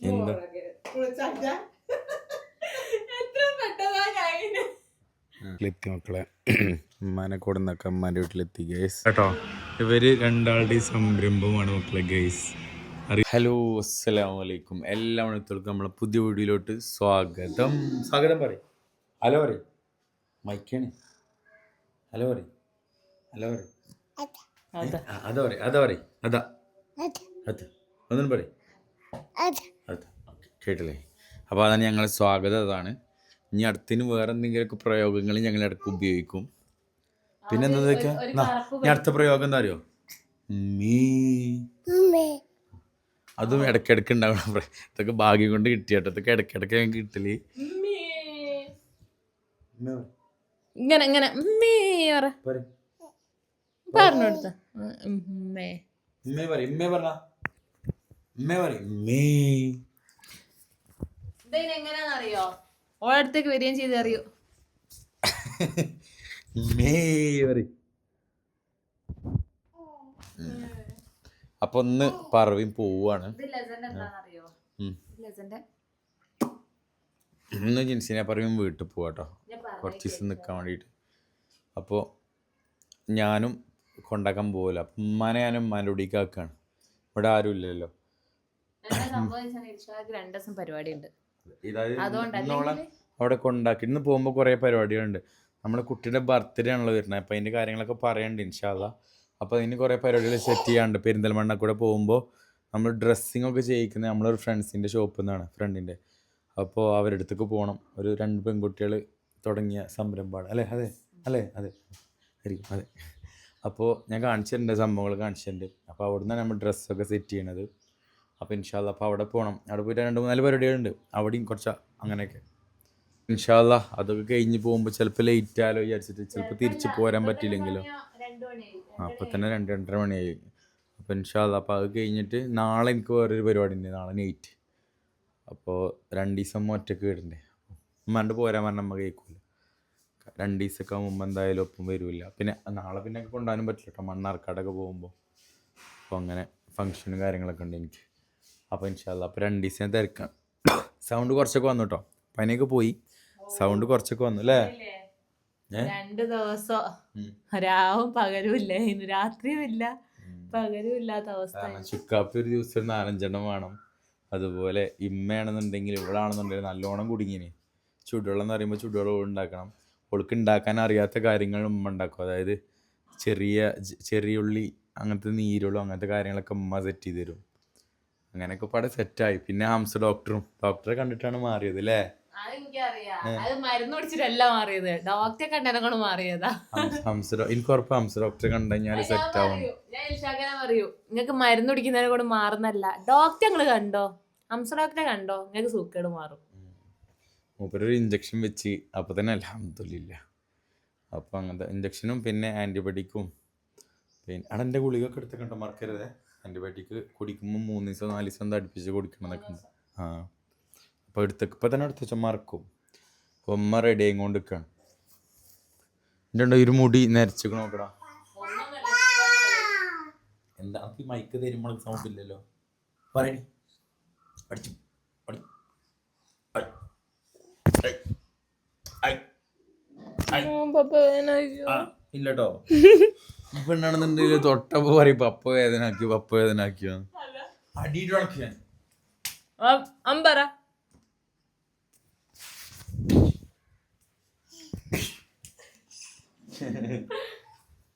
എന്താ? എത്തി മക്കളെ. ഉമ്മാനെ കൊടുന്നൊക്കെ ഉമ്മാന്റെ വീട്ടിലെത്തി ഗൈസ് കേട്ടോ? ഇവർ രണ്ടാളുടെയും സംരംഭമാണ് മക്കളെ ഗൈസ് ഹലോ അസ്സലാമു അലൈക്കും. എല്ലാ മണിത്തോൾക്കും നമ്മളെ പുതിയ വീഡിയോയിലോട്ട് സ്വാഗതം. സ്വാഗതം പറയും. ഹലോ പറയും. മൈക്കാണ്. ഹലോ പറയും. ഹലോ പറയും. അതാ. പറയും. അതാ പറയും. അതാ. അതാ. ഒന്നും പറയും. കേട്ടില്ലേ? അപ്പോൾ അതാണ് ഞങ്ങളുടെ സ്വാഗതം. അതാണ്. ഇനി അടുത്തിന് വേറെ എന്തെങ്കിലുമൊക്കെ പ്രയോഗങ്ങൾ ഞങ്ങൾ ഇടയ്ക്ക് ഉപയോഗിക്കും. പിന്നെ എന്താ വെച്ചാൽ ഞാൻ അടുത്ത പ്രയോഗം എന്താ അറിയോ? മീ. അതും ഇടയ്ക്കിടയ്ക്ക് ഉണ്ടാവണം. ഇതൊക്കെ ഭാഗ്യം കൊണ്ട് കിട്ടിയാട്ടോ ഇതൊക്കെ ഇടയ്ക്കിടയ്ക്ക് ഞങ്ങൾക്ക് കിട്ടൽ. ഇങ്ങനെ ഇങ്ങനെ. പറഞ്ഞു കൊടുത്ത ഉമ്മേ ഉമ്മേ പറയും. ഉമ്മേ പറഞ്ഞ. ഉമ്മേ പറയും. ഉമ്മേ ഇതെങ്ങനെയാണെന്നറിയോ ഓളടുത്തേക്ക് വരികയും ചെയ്ത് അറിയോ. അപ്പൊ ഒന്ന് പറവയും പോവാണ് ഇന്ന് ജിൻസിനെ പറയും വീട്ടിൽ പോവാട്ടോ. കുറച്ച് ദിവസം നിൽക്കാൻ വേണ്ടിയിട്ട്. അപ്പോൾ ഞാനും കൊണ്ടാക്കാൻ പോകില്ല അപ്പം ഉമ്മാനെ ഞാൻ ഉമ്മാന്റെ ഒടിക്ക് ഇവിടെ ആരും ഇല്ലല്ലോ. രണ്ട് ദിവസം പരിപാടി ഉണ്ട് ഇതായത് അവിടെ കൊണ്ടാക്കി. ഇന്ന് പോകുമ്പോൾ കുറേ പരിപാടികളുണ്ട്. നമ്മുടെ കുട്ടിയുടെ ബർത്ത്ഡേ ആണല്ലോ വരുന്നത്. അപ്പോൾ അതിന്റെ കാര്യങ്ങളൊക്കെ പറയണ്ട് ഇൻഷാല്ല അപ്പോൾ അതിന് കുറേ പരിപാടികൾ സെറ്റ് ചെയ്യാണ്ട് പെരിന്തൽമണ്ണ കൂടെ പോകുമ്പോൾ നമ്മൾ ഡ്രസ്സിങ് ഒക്കെ ചെയ്യിക്കുന്നത് നമ്മളൊരു ഫ്രണ്ട്സിന്റെ ഷോപ്പിൽ നിന്നാണ് ഫ്രണ്ടിന്റെ അപ്പോൾ അവരുടെ അടുത്തേക്ക് പോകണം ഒരു രണ്ട് പെൺകുട്ടികൾ തുടങ്ങിയ സംരംഭമാണ്. അല്ലേ? അതെ. അല്ലേ? അതെ. ആയിരിക്കും. അതെ. അപ്പോൾ ഞാൻ കാണിച്ചിട്ടുണ്ട് സംഭവങ്ങൾ കാണിച്ചിട്ടുണ്ട്. അപ്പോൾ അവിടെ നിന്നാണ് നമ്മൾ ഡ്രസ്സൊക്കെ സെറ്റ് ചെയ്യണത്. അപ്പോൾ ഇൻഷാല്ല അപ്പോൾ അവിടെ പോകണം അവിടെ പോയിട്ട് രണ്ട് മൂന്നാൽ പരിപാടികളുണ്ട്. അവിടെയും കുറച്ച് അങ്ങനെയൊക്കെ. ഇൻഷാല്ല അതൊക്കെ കഴിഞ്ഞ് പോകുമ്പോൾ ചിലപ്പോൾ ലേറ്റ് ആയാലോ വിചാരിച്ചിട്ട് ചിലപ്പോൾ തിരിച്ച് പോരാൻ പറ്റിയില്ലെങ്കിലോ അപ്പോൾ തന്നെ രണ്ട് രണ്ടര മണിയായി അപ്പോൾ ഇൻഷാല്ല അപ്പോൾ അത് കഴിഞ്ഞിട്ട് നാളെ എനിക്ക് വേറൊരു പരിപാടി ഉണ്ട് നാളെ നൈറ്റ് അപ്പോൾ രണ്ട് ദിവസം ഒറ്റയ്ക്ക് വരണ്ടേ ഉമ്മാണ്ട് പോരാൻ പറഞ്ഞാൽ നമ്മൾ കേൾക്കില്ല രണ്ട് ദിവസമൊക്കെ മുമ്പ് എന്തായാലും ഒപ്പം വരില്ല. പിന്നെ നാളെ പിന്നെ കൊണ്ടുപോകാനും പറ്റില്ല കേട്ടോ മണ്ണാർക്കാടൊക്കെ പോകുമ്പോൾ അപ്പോൾ അങ്ങനെ ഫങ്ഷനും കാര്യങ്ങളൊക്കെ ഉണ്ട് എനിക്ക്. അപ്പോൾ ഇൻഷാല്ല അപ്പോൾ രണ്ട് ദിവസം ഞാൻ തിരക്കാം സൗണ്ട് കുറച്ചൊക്കെ വന്നു കേട്ടോ പനിയൊക്കെ പോയി. സൗണ്ട് കുറച്ചൊക്കെ വന്നു അല്ലേ രണ്ട് ദിവസം. രാവും പകലും ഇല്ല. ഇന്ന് രാത്രിയും ഇല്ല. പകലും ഇല്ലാത്ത അവസ്ഥ. ചുക്കാപ്പി ഒരു ദിവസം ഒരു നാലഞ്ചെണ്ണം വേണം. അതുപോലെ ഇമ്മയാണെന്നുണ്ടെങ്കിൽ ഇവളാണെന്നുണ്ടെങ്കിൽ നല്ലോണം കുടുങ്ങിന്. ചുടുവെള്ളം എന്ന് പറയുമ്പോൾ ചുടുവെള്ളം ഉണ്ടാക്കണം. ഒളുക്ക് ഉണ്ടാക്കാൻ അറിയാത്ത കാര്യങ്ങൾ ഉമ്മ ഉണ്ടാക്കും. അതായത് ചെറിയ ചെറിയ ഉള്ളി അങ്ങനത്തെ നീരുള്ളൂ അങ്ങനത്തെ കാര്യങ്ങളൊക്കെ ഉമ്മ സെറ്റ് ചെയ്ത് തരും. അങ്ങനെയൊക്കെ പാടെ സെറ്റായി പിന്നെ ഹംസ ഡോക്ടറും ഡോക്ടറെ കണ്ടിട്ടാണ് മാറിയത് അല്ലേ എനിക്ക് ഉറപ്പ് ഹംസ ഡോക്ടറെ കണ്ടു കഴിഞ്ഞാൽ സെറ്റ് ആവും. പറയൂ, ഞാൻ ഇൽഷാഖിനെ പറയൂ. നിങ്ങൾക്ക് മരുന്ന് കുടിക്കുന്നതിനെ കൊണ്ട് മാറുന്നല്ല കണ്ടോ? ഹംസ ഡോക്ടറെ കണ്ടോ? നിങ്ങൾക്ക് സൂക്കേട് മാറും. മൂപ്പരൊരു ഇഞ്ചക്ഷൻ വെച്ച്. അപ്പോൾ തന്നെ അലഹമില്ല അപ്പോൾ അങ്ങനത്തെ ഇഞ്ചക്ഷനും പിന്നെ ആന്റിബയോട്ടിക്കും പിന്നെ അവിടെ എന്റെ ഗുളികയൊക്കെ കണ്ടോ? മറക്കരുതേ. ആന്റിബയോട്ടിക് കുടിക്കുമ്പോൾ മൂന്ന് ദിവസം നാല് ദിവസം എന്താ അടുപ്പിച്ച് കുടിക്കണം എന്നൊക്കെ ഉണ്ട്. ആ. അപ്പോൾ എടുത്തൊക്കെ ഇപ്പോൾ തന്നെ എടുത്ത് വെച്ചാൽ മറക്കും. അപ്പോൾ ഉമ്മ റെഡി ആയി കൊണ്ട് നിൽക്കുകയാണ് എന്റെ ഉണ്ടോ ഒരു മുടി നരച്ചിട്ട് നോക്കടാ. എന്താ നമുക്ക് മൈക്ക് തരുമ്പോൾ സൗണ്ട് ഇല്ലല്ലോ. പറയണി. ഐ. ഇല്ലട്ടോ. പെണ്ണാണെന്നുണ്ടെങ്കിൽ തൊട്ടപ്പോ പറയും പപ്പ വേദനാക്കി പപ്പ വേദനാക്കിയോ? അടിയിട്ട് അമ്പറ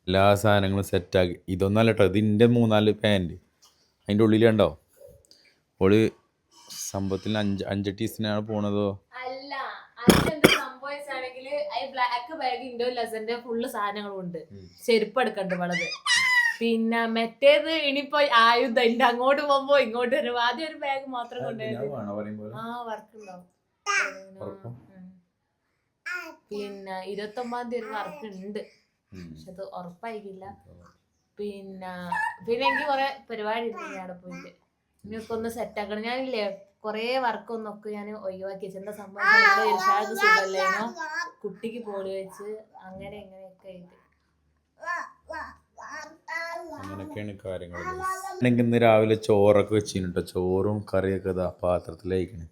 എല്ലാ സാധനങ്ങളും സെറ്റാക്കി ഇതൊന്നല്ല കേട്ടോ ഇതിന്റെ മൂന്നാൽ പാന്റ് അതിന്റെ ഉള്ളിലുണ്ടോ ഓൾ സംഭവത്തിൽ അഞ്ച് അഞ്ച് ടീസിനാണ് പോണതോ അല്ല അതിലെന്ത് സംഭവിച്ചാണെങ്കിൽ ഈ ബ്ലാക്ക് ബാഗ് ഇൻഡോ ലെസന്റെ ഫുള്ള് സാധനങ്ങളും ഉണ്ട്. ചെരുപ്പ് എടുക്കണ്ട് വളത് പിന്നെ മറ്റേത് ഇനിയിപ്പോ ആയുധം ഇന്റെ അങ്ങോട്ട് പോകുമ്പോ ഇങ്ങോട്ട് വരും. ആദ്യം ഒരു ബാഗ് മാത്രം കൊണ്ടുവരും ആ വർക്ക് ഉണ്ടാവും പിന്നെ ഇരുപത്തി ഒമ്പതാം തീയതി ഒരു വർക്ക് ഉണ്ട് പക്ഷെ അത് ഉറപ്പായിരിക്കില്ല. പിന്നെ പിന്നെ എനിക്ക് കുറെ പരിപാടി ഉണ്ട് അവിടെ പോയിട്ട്. ഇനിയൊക്കെ ഒന്ന് സെറ്റ് ആക്കണം. ഞാനില്ലേ കൊറേ വർക്കൊന്നൊക്കെ ഞാൻ ഒഴിവാക്കി. എന്താ സംഭവം? ഇർഷാദ് സുഖല്ലേനോ കുട്ടിക്ക് പോളി വെച്ച് അങ്ങനെ ഇങ്ങനെയൊക്കെ ആയിട്ട്. അങ്ങനെയൊക്കെയാണ് കാര്യങ്ങൾ ഇന്ന് രാവിലെ ചോറൊക്കെ വെച്ചിന് കേട്ടോ ചോറും കറിയൊക്കെ ഇതാ പാത്രത്തിലേക്കണ്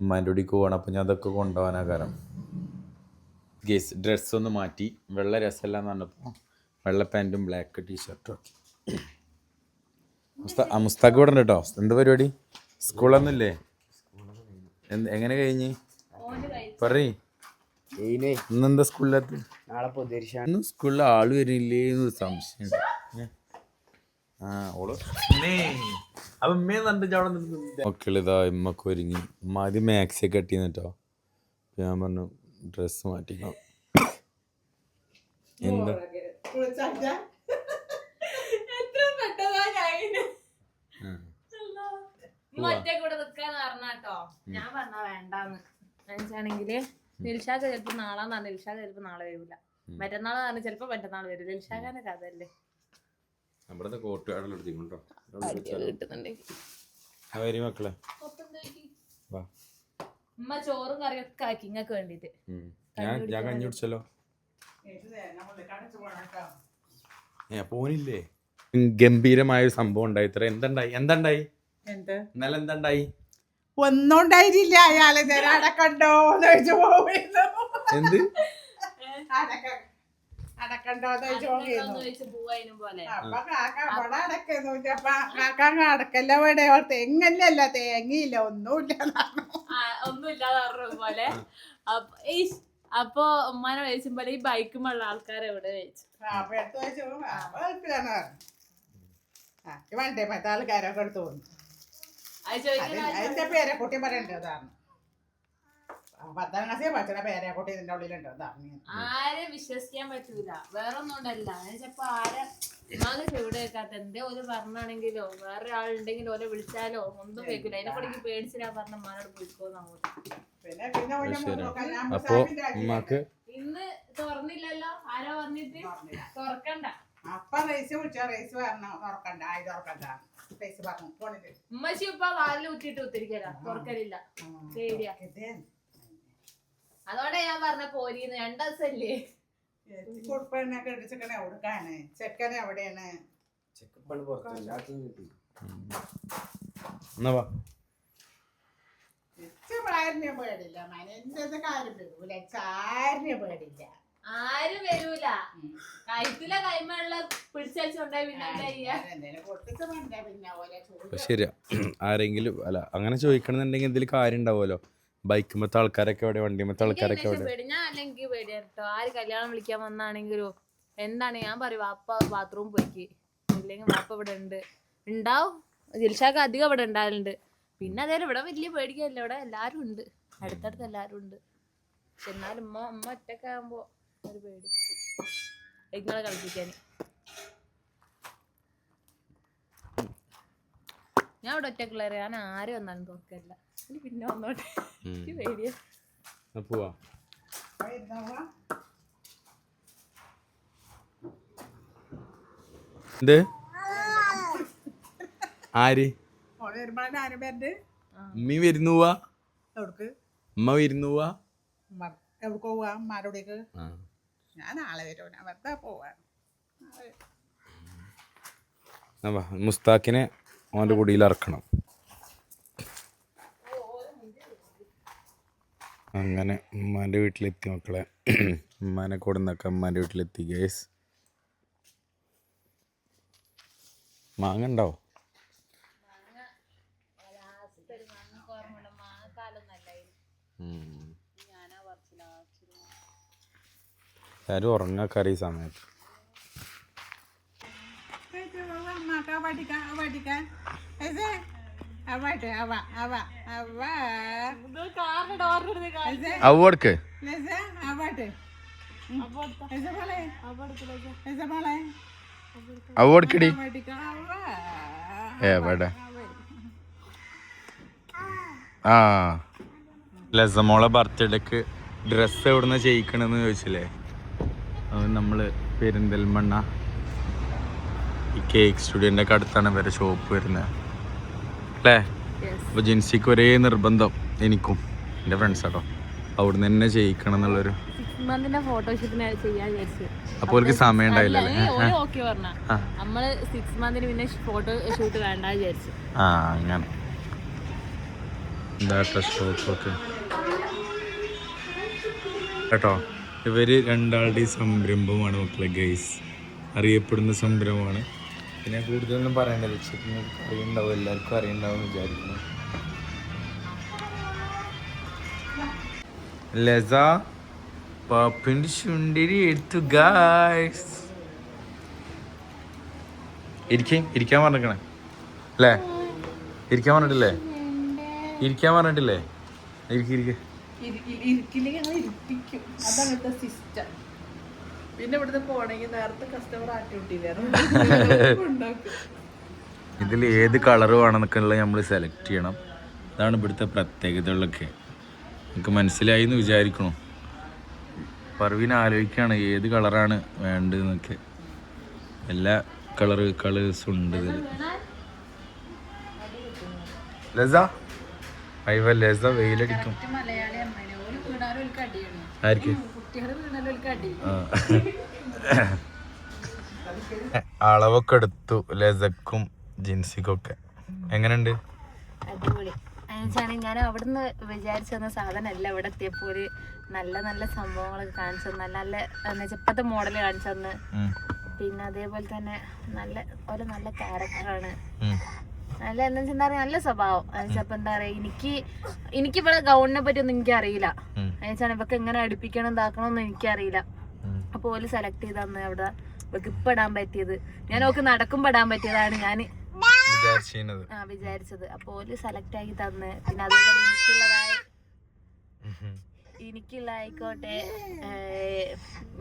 ഉമ്മാന്റെ ഒടിക്ക് പോകണം അപ്പം ഞാൻ അതൊക്കെ കൊണ്ടുപോകാനാ കാരണം. ഗേസ് ഡ്രസ്സ് ഒന്ന് മാറ്റി. വെള്ള രസമല്ല എന്ന് പറഞ്ഞപ്പോൾ വെള്ള പാന്റും ബ്ലാക്ക് ടീഷർട്ടും ഒക്കെ. മുസ്ത മുസ്താഖ് ഇവിടെ ഉണ്ട് കേട്ടോ എന്ത് പരിപാടി? സ്കൂളൊന്നുമില്ലേ? എന്ത് എങ്ങനെ കഴിഞ്ഞ്? പറയ്. ഇന്നെന്താ സ്കൂളിലെത്തി? ഇന്ന് സ്കൂളിൽ ആൾ വരില്ലേ എന്നൊരു ഓൾ. മക്കളിതാ ഇമ്മക്ക് ഒരുങ്ങി. ഉമ്മ ആദ്യം മാക്സി ഒക്കെ കട്ടിന്നിട്ടോ. ഞാൻ പറഞ്ഞു ഡ്രസ്സ് മാറ്റിക്കാം എന്താ. മറ്റേ കൂടെ നിക്കാന്ന് പറഞ്ഞാട്ടോ ഞാൻ പറഞ്ഞ വേണ്ടാന്ന്. എന്നുവെച്ചാണെങ്കിൽ നിൽഷാക്ക് ചിലപ്പോ നാളാന്നാ നിൽഷാ ചിലപ്പോ നാളെ വരൂല. മറ്റന്നാൾ ആണ് ചിലപ്പോ മറ്റന്നാൾ വരും. നിൽഷാഖാന്റെ കഥ അല്ലേ കിട്ടുന്നുണ്ടെങ്കിൽ മക്കളെ. വാ. ഉമ്മ ചോറും കറിയൊക്കെ ആക്കി ഇങ്ങക്ക് വേണ്ടിട്ട്. ഞാൻ ഞാൻ കഞ്ഞി കുടിച്ചല്ലോ. ഏ പോനില്ലേ? ഗംഭീരമായ ഒരു സംഭവം ഉണ്ടായി. ഇത്ര എന്തുണ്ടായി? എന്തുണ്ടായി? എന്ത്? ഇന്നലെ എന്തുണ്ടായി? ഒന്നും ഉണ്ടായിട്ടില്ല അയാൾ കണ്ടോ അടക്കണ്ടോ എന്ന് ചോദിച്ചു പോവുന്നു. എന്ത്? അടക്ക അടക്കണ്ടോ എന്ന് ചോദിച്ചു അപ്പൊ കാക്ക അവിടെ അടക്കുന്നു. അപ്പൊ കാക്ക അടക്കല്ല ഇവിടെ. തെങ്ങല്ലല്ല തേങ്ങയില്ല ഒന്നുമില്ല ഒന്നുമില്ല പോലെ. അപ്പൊ ഉമ്മാനെ ചോദിച്ചുമ്പോൾ ഈ ബൈക്കുമുള്ള ആൾക്കാരെ എവിടെ ചോദിച്ചു അപ്പൊ എടുത്ത് വെച്ചു. അപ്പൊ വണ്ടി മറ്റേ ആൾക്കാരൊക്കെ എടുത്തു പോകുന്നു അതിന്റെ പേരെക്കുട്ടി പറയണ്ടോ? അതാണ്. പത്താം ക്ലാസ്സിൽ പേരെ ഇതിന്റെ ഉള്ളിലുണ്ട്. അതാണ് ആരെ വിശ്വസിക്കാൻ പറ്റൂല. ആരെ ഉമ്മാക്ക് ചെവിടെ കേൾക്കാത്ത എന്തേ ഒരു പറഞ്ഞാണെങ്കിലോ വേറെ ആളുണ്ടെങ്കിലോ ഓലെ വിളിച്ചാലോ ഒന്നും കേൾക്കില്ല അതിനെ കൂടെ പേടിച്ചില്ല. പറഞ്ഞ ഉമ്മാനോട് പോയിക്കോന്ന് അങ്ങോട്ട്. പിന്നെ പിന്നെ അപ്പോ ഉമ്മാക്ക് ഇന്ന് തുറന്നില്ലല്ലോ? ആരോ വന്നിട്ട്? തുറക്കണ്ട. അപ്പൊ റേസ് വിളിച്ചോ റേസ് വരണം. തുറക്കണ്ട ആയി തുറക്കണ്ട റേസ് പറഞ്ഞു? ഫോണിൽ ഉമ്മച്ചി ഇപ്പൊ വാലിൽ ഊറ്റിട്ട് ഉത്തിരിക്കല തുറക്കലില്ല. പേടിയാ അതോടെ ഞാൻ പറഞ്ഞ പോരിന്ന് രണ്ടു ദിവസല്ലേ? കുടുംബെണ്ണൊക്കെ ചെക്കനെ എവിടുക്കാണ് ചെക്കൻ എവിടെയാണ്? ചെക്കപ്പാണ് പുറത്ത്. രാത്രി കിട്ടി. എന്നാ വാ. ഇച്ചാരിനെ പേടില്ല മനന്റെ കാര്യം വരൂല ചാരിനെ പേടില്ല ആരും വരൂല. കൈത്തില കൈമുള്ള പിടിച്ചുകൊണ്ടായി പിന്നെ ശരിയാ. ആരെങ്കിലും അല്ല അങ്ങനെ ചോദിക്കണമെന്നുണ്ടെങ്കിൽ എന്തെങ്കിലും കാര്യം ഉണ്ടാവുമല്ലോ? ബൈക്കുമത്തെ ആൾക്കാരൊക്കെ എവിടെ? വണ്ടിമത്തെ ആൾക്കാരൊക്കെ എവിടെ? ഞാൻ അല്ലെങ്കിൽ പേടിയാ കേട്ടോ ആര് കല്യാണം വിളിക്കാൻ വന്നാണെങ്കിലും എന്താണ്? ഞാൻ പറയും വാപ്പ ബാത്റൂം പോയിക്ക്. ഇല്ലെങ്കിൽ വാപ്പ ഇവിടെ ഉണ്ട്. ഉണ്ടാവും. ജിൽഷാക്ക് അധികം ഇവിടെ ഉണ്ടാവലുണ്ട്. പിന്നെ അതേ ഇവിടെ വലിയ പേടിക്കല്ല ഇവിടെ എല്ലാരും ഉണ്ട്. അടുത്തടുത്ത് എല്ലാരും ഉണ്ട്. പക്ഷെ എന്നാലും ഉമ്മ ഉമ്മ ഒറ്റക്കെ ആകുമ്പോ ഒരു പേടി. ഇങ്ങളെ കളിപ്പിക്കാൻ ഞാൻ ഇവിടെ ഒറ്റക്കുള്ള ഞാൻ ആരും വന്നാലും തോക്കല്ല ഇനി പിന്നെ വന്നോട്ടെ. എനിക്ക് പേടിയാ. പോവാ. എന്ത്? ആര്? ഉമ്മി വരുന്നു പോവാ. ഉമ്മ വരുന്നു പോവാ. എവിടെ പോവാ? മാരോടേക്ക് ആ. ഞാൻ നാളെ വരും ഞാൻ വെറുതെ പോവാ. എന്നാ വാ, മുസ്താഖിനെ ഓന്റെ കുടിയിൽ ഇറക്കണം. അങ്ങനെ ഉമ്മാന്റെ വീട്ടിലെത്തി മക്കളെ. ഉമ്മാനെ കൂടെ നിന്നൊക്കെ ഉമ്മാന്റെ വീട്ടിലെത്തി ഗേസ് മാങ്ങ ഉണ്ടാവോ ലെസ ഉറങ്ങാക്കാറ് ഈ സമയത്ത്. എവിടെ? ആ. ലസമോളെ ബർത്ത്ഡേക്ക് ഡ്രസ്സ് എവിടുന്ന് ചെയ്യിക്കണെന്ന് ചോദിച്ചില്ലേ? നമ്മൾ പെരിന്തൽമണ്ണ ഈ കേക്ക് സ്റ്റുഡിയോന്റെ ഒക്കെ അടുത്താണ് വരെ ഷോപ്പ് വരുന്നത്. അല്ലേ? അപ്പോൾ ജിൻസിക്ക് ഒരേ നിർബന്ധം എനിക്കും എന്റെ ഫ്രണ്ട്സ് കേട്ടോ അവിടുന്ന് തന്നെ ചെയ്യിക്കണം എന്നുള്ളൊരു അപ്പോൾ അവർക്ക് സമയം ഉണ്ടായില്ല ആ. അങ്ങനെ. എന്താ സ്റ്റോക്കൊക്കെ കേട്ടോ? ഇവർ രണ്ടാളുടെയും സംരംഭമാണ് മക്കളെ ഗൈസ് അറിയപ്പെടുന്ന സംരംഭമാണ്. പിന്നെ കൂടുതലൊന്നും പറയേണ്ട ലക്ഷ്യത്തിന് അറിയുണ്ടാവും എല്ലാവർക്കും അറിയുണ്ടാവും വിചാരിക്കുന്നു. ലസ പാപ്പിന്റെ ചുണ്ടിരി എടുത്തു ഇരിക്കേ ഇരിക്കാൻ പറഞ്ഞിരിക്കണേ. അല്ലേ? ഇരിക്കാൻ പറഞ്ഞിട്ടില്ലേ? ഇരിക്കാൻ പറഞ്ഞിട്ടില്ലേ? ഇരിക്ക ഇരിക്ക. ഇരിക്കില്ലെങ്കിൽ ഞങ്ങൾ ഇരിപ്പിക്കും. അതാണ് ഇവിടുത്തെ സിസ്റ്റം പിന്നെ ഇവിടുന്ന് പോണെങ്കിൽ നേരത്തെ കസ്റ്റമർ ഇതിൽ ഏത് കളർ വേണമെന്നൊക്കെ ഉള്ളത് നമ്മൾ സെലക്ട് ചെയ്യണം. അതാണ് ഇവിടുത്തെ പ്രത്യേകതകളൊക്കെ. നിങ്ങൾക്ക് മനസ്സിലായി എന്ന് വിചാരിക്കണു. പർവീൻ ആലോചിക്കുകയാണ് ഏത് കളറാണ് വേണ്ടതെന്നൊക്കെ. എല്ലാ കളർ കളേഴ്സും ഉണ്ട് ഇതിൽ. ലസ അയ്യ ലസ വെയിലടിക്കും. ഒരു ഒരു ഒരു. അളവൊക്കെ എടുത്തു ലസക്കും ജിൻസിക്കൊക്കെ. എങ്ങനെയുണ്ട്? ഞാൻ അവിടുന്ന് വിചാരിച്ചു വന്ന സാധനമല്ല ഇവിടെ എത്തിയപ്പോൾ നല്ല നല്ല സംഭവങ്ങളൊക്കെ കാണിച്ചു തന്നു. നല്ല നല്ല ഇപ്പോഴത്തെ മോഡൽ കാണിച്ചു തന്ന്. പിന്നെ അതേപോലെ തന്നെ നല്ല ഒരു നല്ല ക്യാരക്ടറാണ്. നല്ല എന്താ വെച്ചാൽ എന്താ പറയാ നല്ല സ്വഭാവം. എന്നുവെച്ചപ്പോ എന്താ പറയാ എനിക്ക് എനിക്ക് ഇവിടെ ഗൗണിനെ പറ്റി ഒന്നും എനിക്ക് അറിയില്ല. എന്നുവെച്ചാൽ ഇവക്ക് എങ്ങനെ അടുപ്പിക്കണം ഇതാക്കണം ഒന്നും എനിക്കറിയില്ല. അപ്പൊ ഓൽ സെലക്ട് ചെയ്ത് തന്ന് അവിടെ ഇവക്ക് ഇപ്പൊ ഇടാൻ പറ്റിയത്. ഞാൻ ഓക്ക് നടക്കുമ്പോ ഇടാൻ പറ്റിയതാണ് ഞാൻ ആ വിചാരിച്ചത്. അപ്പൊ ഓൽ സെലക്ട് ആക്കി തന്ന്. പിന്നെ അതേപോലെ എനിക്കുള്ളതായ എനിക്കുള്ള ആയിക്കോട്ടെ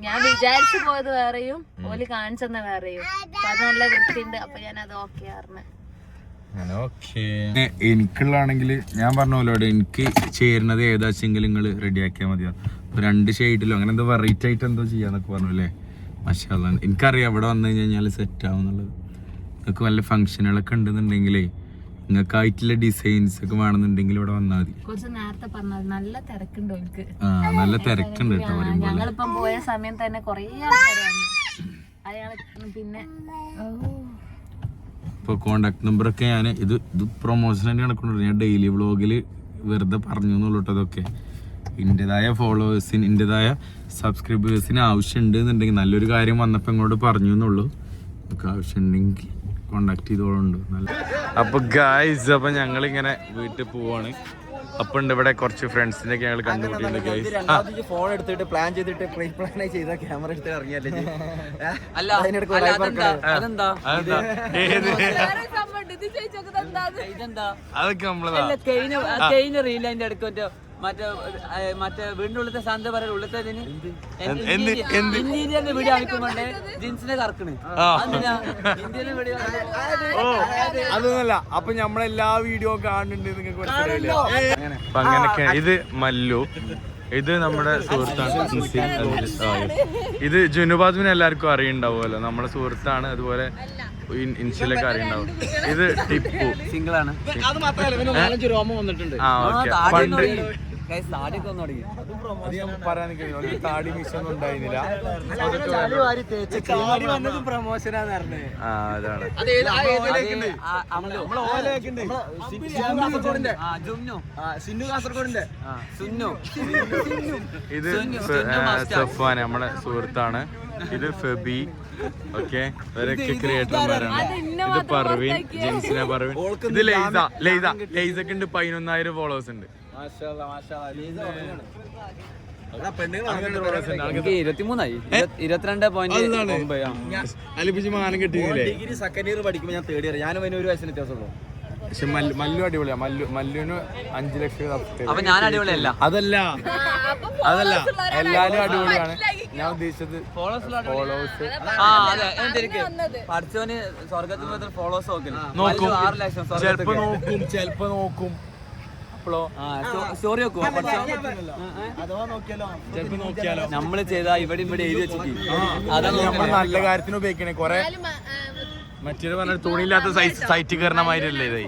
ഞാൻ വിചാരിച്ചു പോയത് വേറെയും ഓൽ കാണിച്ചെന്ന വേറെയും. അപ്പൊ അത് നല്ല വൃത്തിയുണ്ട്. അപ്പൊ ഞാൻ അത് ഓക്കെ പറഞ്ഞു ഓക്കേ എനിക്കുള്ളതാണെങ്കിൽ ഞാൻ പറഞ്ഞ പോലെ അവിടെ എനിക്ക് ചേരുന്നത് ഏതാച്ചെങ്കിലും നിങ്ങൾ റെഡിയാക്കിയാൽ മതിയോ? ഇപ്പൊ രണ്ട് ഷെയ്ഡിലോ അങ്ങനെ എന്തോ വെറൈറ്റി ആയിട്ട് എന്തോ ചെയ്യാന്നൊക്കെ പറഞ്ഞു അല്ലേ? മഷാല്ല എനിക്കറിയാം ഇവിടെ വന്നു കഴിഞ്ഞാൽ സെറ്റ് ആവും എന്നുള്ളത്. നിങ്ങൾക്ക് വല്ല ഫംഗ്ഷനുകളൊക്കെ ഉണ്ടെന്നുണ്ടെങ്കിലേ നിങ്ങൾക്കായിട്ടുള്ള ഡിസൈൻസ് ഒക്കെ വേണമെന്നുണ്ടെങ്കിൽ ഇവിടെ വന്നാൽ മതി. കുറച്ച് നേരത്തെ പറഞ്ഞത് നല്ല തിരക്കുണ്ട് ആ നല്ല തിരക്കുണ്ട് കേട്ടോ പറയുമ്പോൾ ഞങ്ങളിപ്പം പോയ സമയം തന്നെ കുറേ ആൾക്കാർ പിന്നെ ഓ ഇപ്പോൾ കോണ്ടാക്ട് നമ്പറൊക്കെ ഞാൻ ഇത് ഇത് പ്രൊമോഷൻ തന്നെ നടക്കുന്നുണ്ട് ഞാൻ ഡെയിലി വ്ളോഗിൽ വെറുതെ പറഞ്ഞു എന്നുള്ളൂ അതൊക്കെ. എന്റെതായ ഫോളോവേഴ്സിന് എന്റെതായ സബ്സ്ക്രൈബേഴ്സിന് ആവശ്യമുണ്ട് എന്നുണ്ടെങ്കിൽ നല്ലൊരു കാര്യം വന്നപ്പോൾ ഇങ്ങോട്ട് പറഞ്ഞു എന്നുള്ളൂ. നമുക്ക് ആവശ്യമുണ്ടെങ്കിൽ കോണ്ടാക്ട് ചെയ്തോളുണ്ട് നല്ല അപ്പോൾ ഗായ്സ് അപ്പോൾ ഞങ്ങളിങ്ങനെ വീട്ടിൽ പോവാണ്. ഉണ്ട് ഇവിടെ കുറച്ച് ഫ്രണ്ട്സിനെ ഞങ്ങൾ ആ ഫോൺ എടുത്തിട്ട് പ്ലാൻ ചെയ്തിട്ട് പ്രീ പ്ലാൻ ചെയ്ത ക്യാമറ എടുത്തിട്ട് ഇറങ്ങിയല്ലേ? അല്ല അതെന്താ? അതെന്താ? അതെന്താ? ഏത്? അതൊക്കെ കഴിഞ്ഞ കഴിഞ്ഞ റീൽ അതിന്റെ ഇടയ്ക്ക് മറ്റേ മറ്റേ ഏ, മറ്റേ വീടിന്റെ ഉള്ളത്തെ സാന്ത പറയ ഉള്ളത്തെ ഇതിന്? എന്ത്? എന്ത്? ഇന്ത്യന്റെ വീഡിയോ കാണിക്കുമ്പോണ്ട് ജീൻസിനെ കറക്കണ്. അതൊന്നല്ല. അപ്പൊ നമ്മളെല്ലാ വീഡിയോ കാണുന്നുണ്ട് നിങ്ങൾക്ക് അപ്പൊ ഇത് മല്ലു. ഇത് നമ്മുടെ സുഹൃത്താണ്. ഇത് ജുനുബാദുവിനെ എല്ലാവർക്കും അറിയുണ്ടാവുമല്ലോ നമ്മുടെ സുഹൃത്താണ്. അതുപോലെ ഇൻ- ഇൻസ്റ്റയിലൊക്കെ അറിയുണ്ടാവും ഇത് ടിപ്പു. സിംഗിൾ ആണ് രോമം വന്നിട്ടുണ്ട്. ആ ഓക്കെ. പണ്ട് താടിയൊക്കെ വന്നു തുടങ്ങി അത് ഞാൻ പറയാൻ നിൽക്കുന്നു ഒരു താടി മിഷൊന്നും ഉണ്ടായിരുന്നില്ല. ചാടി വന്നത് പ്രൊമോഷനാന്ന് ആ അതാണ്. ഇത് സുന്നു, ഫെ- സുന്നു ആ, മാസ്റ്റർ. സഫാൻ നമ്മുടെ സുഹൃത്താണ്. ഇത് ഫെബി. ഓക്കെ? ഇവരൊക്കെ ക്രിയേറ്റർമാരാണ് ഇത് പർവീൻ ജെൻസിന പർവീൻ ഇത് ലൈസ. ലൈസ. ലൈസക്ക് ഉണ്ട് പതിനൊന്നായിരം ഫോളോവേഴ്സ് ഉണ്ട്. എനിക്ക് ഇരുപത്തിമൂന്നായി. ഇരുപത്തി- ഇരുപത്തിരണ്ട് പോയിന്റ്. അലിപ്പിച്ച് മാനം കിട്ടിയില്ലേ ഡിഗ്രി സെക്കൻഡ് ഇയർ പഠിക്കുമ്പോൾ ഞാൻ തേർഡ് ഇയർ ഞാനും അതിന് ഒരു വയസ്സിന് വ്യത്യാസമുള്ളൂ. പക്ഷെ മല്ലു അടിപൊളിയാ. മല്ലു മല്ലുവിന് അഞ്ചു ലക്ഷം. അപ്പൊ ഞാൻ അടിപൊളിയല്ല. അതല്ല. അതല്ല. എല്ലാരും അടിപൊളിയാണ്. ഞാൻ ഉദ്ദേശിച്ചത് ഫോളോവേഴ്സ് ആ അതെ. എന്തിരിക്ക്? പഠിച്ചവന് സ്വർഗത്തിൽ ഫോളോവേഴ്സ് നോക്കും. നോക്കും. ആറ് ലക്ഷം ചെലപ്പോ നോക്കും ചെലപ്പോ നോക്കും. അപ്പോളോ സ്റ്റോറി പഠിച്ചോ? അഥവാ നോക്കിയാലോ ചെലപ്പോ നമ്മൾ ചെയ്താ ഇവിടെ ഇവിടെ എഴുതി വെച്ചിട്ട് അതാണ് നമ്മൾ നല്ല കാര്യത്തിന് ഉപയോഗിക്കണേ. കൊറേ മറ്റേത് പറഞ്ഞ തുണിയില്ലാത്ത സൈറ്റ് കയറണ മാതിരിയല്ലേ ഇത്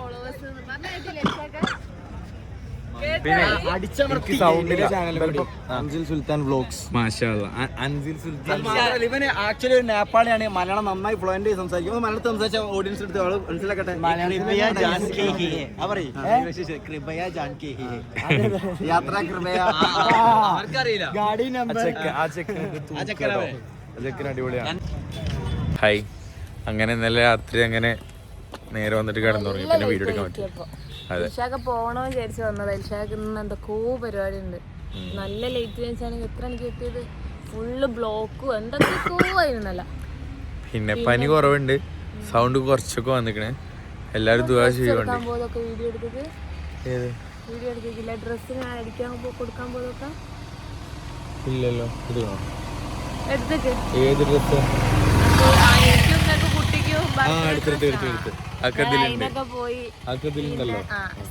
പിന്നെ അഞ്ചൽ സുൽത്താൻ വ്ലോഗ്സ് മാഷാ അൻസിൽ സുൽത്താൻ ഇവന് ആക്ച്വലി ഒരു നേപ്പാളിയാണ്. മലയാളം നന്നായി ഫ്ലുവന്റ് സംസാരിക്കും. മലയാളത്തിൽ സംസാരിച്ച ഓഡിയൻസ് എടുത്ത് ആൾ മനസ്സിലാക്കട്ടെ? യാത്ര കൃപയ. ഗാഡി നമ്പർ അടിപൊളിയാണ്. ഹായ് അങ്ങനെ ഇന്നലെ രാത്രി അങ്ങനെ നേരെ വന്നിട്ട് കിടന്നു തുടങ്ങി പിന്നെ വീഡിയോ എടുക്കാൻ പറ്റും അതെ. പോകണോ വിചാരിച്ചു വന്നത്. ഇൽഷാക്ക് ഇന്ന് എന്തൊക്കെയോ പരിപാടി ഉണ്ട് നല്ല ലേറ്റ് വെച്ചാണെങ്കിൽ എത്ര എനിക്ക് എത്തിയത്? ഫുള്ള് ബ്ലോക്കും എന്തൊക്കെയോ ആയിരുന്നല്ല. പിന്നെ പനി കുറവുണ്ട്. സൗണ്ട് കുറച്ചൊക്കെ വന്നിക്കണേ. എല്ലാരും ദുവാ ചെയ്യുന്നുണ്ട് വീഡിയോ എടുത്തത്? വീഡിയോ എടുത്തിട്ടില്ല. ഡ്രസ്സ് ഞാൻ അടിക്കാൻ കൊടുക്കാൻ പോലൊക്കെ ഇല്ലല്ലോ. ഇത് ഏത് ഡ്രസ്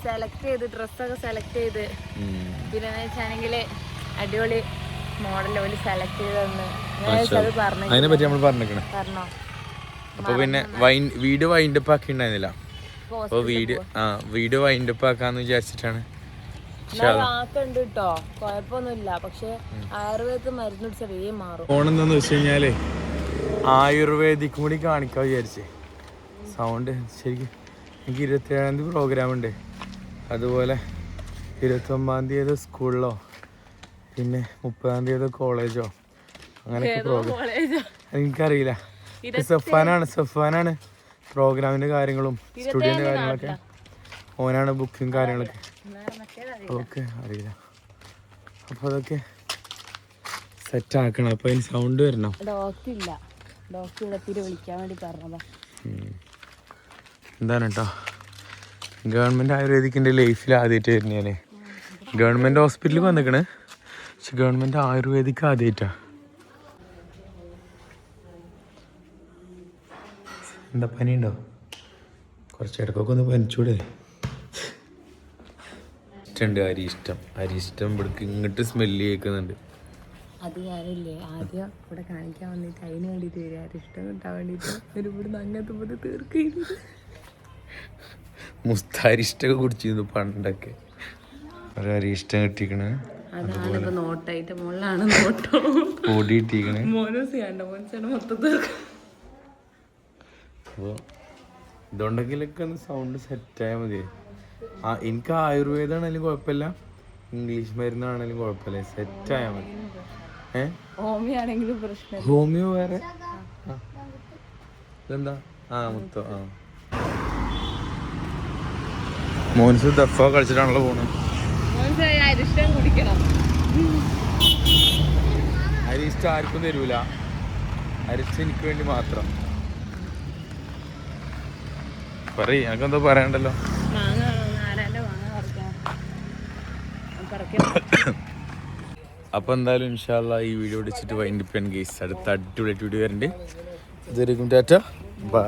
സെലക്ട് ചെയ്ത് ഡ്രസ്സൊക്കെ സെലക്ട് ചെയ്ത്. പിന്നെ അടിപൊളി മോഡൽ സെലക്ട് അതിനെ പറ്റി നമ്മൾ പറഞ്ഞോ. അപ്പൊ പിന്നെ വൈൻ വൈൻഡ് വൈൻഡപ്പ് ആക്കി ഉണ്ടായിരുന്നില്ല അപ്പൊ വീഡിയോ ആ വീഡിയോ വൈൻഡപ്പ് ആക്കാന്ന് വിചാരിച്ചിട്ടാണ്. കേട്ടോ കുഴപ്പമൊന്നുമില്ല പക്ഷെ ആയുർവേദത്തിൽ മരുന്ന് കുടിച്ചാൽ വേഗം മാറും. വെച്ച് കഴിഞ്ഞാൽ ആയുർവേദിക്കും കൂടി കാണിക്കാൻ വിചാരിച്ചേ. സൗണ്ട് ശരിക്കും എനിക്ക് ഇരുപത്തിയേഴാം തീയതി പ്രോഗ്രാം ഉണ്ട്. അതുപോലെ ഇരുപത്തൊമ്പതാം തീയതി സ്കൂളിലോ പിന്നെ മുപ്പതാം തീയതി കോളേജോ അങ്ങനെയൊക്കെ പ്രോഗ്രാം എനിക്കറിയില്ല. സഫാനാണ് സഫാനാണ് പ്രോഗ്രാമിന്റെ കാര്യങ്ങളും സ്റ്റുഡിയോ കാര്യങ്ങളൊക്കെ. ഓനാണ് ബുക്കും കാര്യങ്ങളൊക്കെ. ഓക്കെ അറിയില്ല. അപ്പോൾ അതൊക്കെ സെറ്റ് ആക്കണം. അപ്പോൾ അതിന് സൗണ്ട് വരണം. ഡോക്ടർ ഇല്ല. ഡോക്ടർ ഇവിടെ തിരി വിളിക്കാൻ വേണ്ടി പറഞ്ഞതാ. ഉം. എന്താണ് കേട്ടോ ഗവൺമെന്റ് ആയുർവേദിക്കിന്റെ ലൈഫിൽ ആദ്യമായിട്ട് വരുന്നേ ഗവൺമെന്റ് ഹോസ്പിറ്റലിൽ വന്നിക്കണ്. പക്ഷെ ഗവൺമെന്റ് ആയുർവേദിക്ക് ആദ്യമായിട്ടാ. എന്താ പനിയുണ്ടോ? കുറച്ച് ഇടക്കൊക്കെ ഒന്ന് പനിച്ചൂടെ. ഇഷ്ടമുണ്ട് അരി ഇഷ്ടം. അരി ഇഷ്ടം ഇവിടേക്ക് ഇങ്ങോട്ട് സ്മെല്ല് കേൾക്കുന്നുണ്ട് അത് ഞാനില്ലേ ആദ്യം ഇവിടെ കാണിക്കാൻ വന്നിട്ട് അതിന് വേണ്ടിയിട്ട് വരിക. ഇഷ്ടം കിട്ടാൻ വേണ്ടിയിട്ട് ഒരു ഇവിടുന്ന് അങ്ങനത്തെ പോലെ തീർക്കുന്നു മുസ്താരി ഇഷ്ടമൊക്കെ കുടിച്ചിരുന്നു പണ്ടൊക്കെ. ഇഷ്ടം കിട്ടിക്കണേ. നോട്ടായിട്ട് മുകളിലാണ് നോട്ടോ. മോനൂസ് മൊത്തം തീർക്കും. അപ്പോൾ ഇതുണ്ടെങ്കിലൊക്കെ ഒന്ന് സൗണ്ട് സെറ്റായാൽ മതി. ആ എനിക്ക് ആയുർവേദമാണെങ്കിലും കുഴപ്പമില്ല. ഇംഗ്ലീഷ് മരുന്നാണെങ്കിലും കുഴപ്പമില്ല. സെറ്റായാൽ മതി. ഹോമിയോ ആണെങ്കിലും പ്രശ്നം ഹോമിയോ വേറെ? ആ. ഇതെന്താ? ആ മുത്തോ ആ. മോൻസ് ദഫ കളിച്ചിട്ടാണല്ലോ പോണത് അരിഷ്ടം ആർക്കും തരൂല. അരിഷ്ട എനിക്ക് വേണ്ടി മാത്രം. പറയ എനക്കെന്തോ പറയണ്ടല്ലോ മാങ്ങ ആരാന്റെ മാങ്ങ പറിക്കാൻ. പറിക്കണം അപ്പോൾ എന്തായാലും ഇൻഷാല്ല ഈ വീഡിയോ അടിച്ചിട്ട് വൈൻഡ് പെൻ ഗേസ് അടുത്ത അടിപൊളി വീഡിയോ വരുന്നുണ്ട് ഇതൊരു ടാറ്റ ബൈ